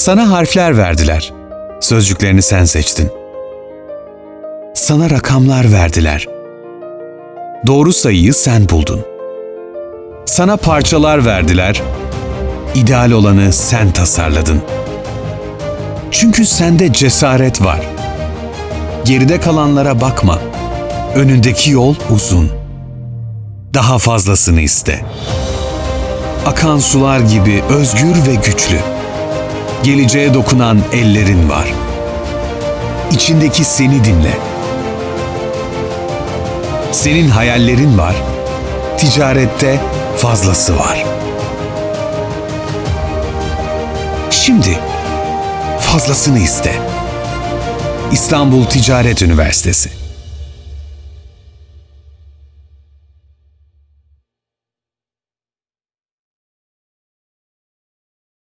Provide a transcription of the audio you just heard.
Sana harfler verdiler. Sözcüklerini sen seçtin. Sana rakamlar verdiler. Doğru sayıyı sen buldun. Sana parçalar verdiler. İdeal olanı sen tasarladın. Çünkü sende cesaret var. Geride kalanlara bakma. Önündeki yol uzun. Daha fazlasını iste. Akan sular gibi özgür ve güçlü. Geleceğe dokunan ellerin var. İçindeki seni dinle. Senin hayallerin var. Ticarette fazlası var. Şimdi fazlasını iste. İstanbul Ticaret Üniversitesi